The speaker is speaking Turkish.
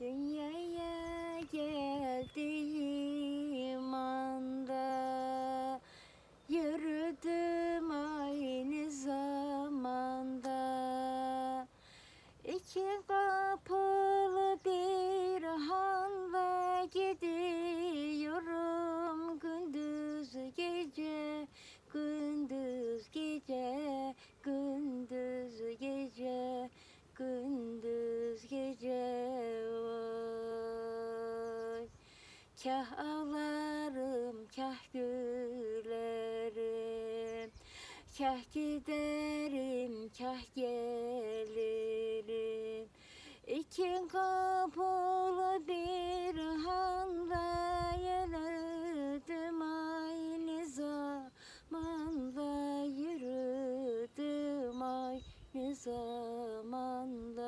Dünyaya geldiğim anda. Yürüdüm aynı zamanda. İki kapılı bir hanla gidiyorum Kah ağlarım, kah gülerim. Kah giderim, kah gelirim. İki kapılı bir handa yürüdüm aynı zamanda yürüdüm aynı zamanda.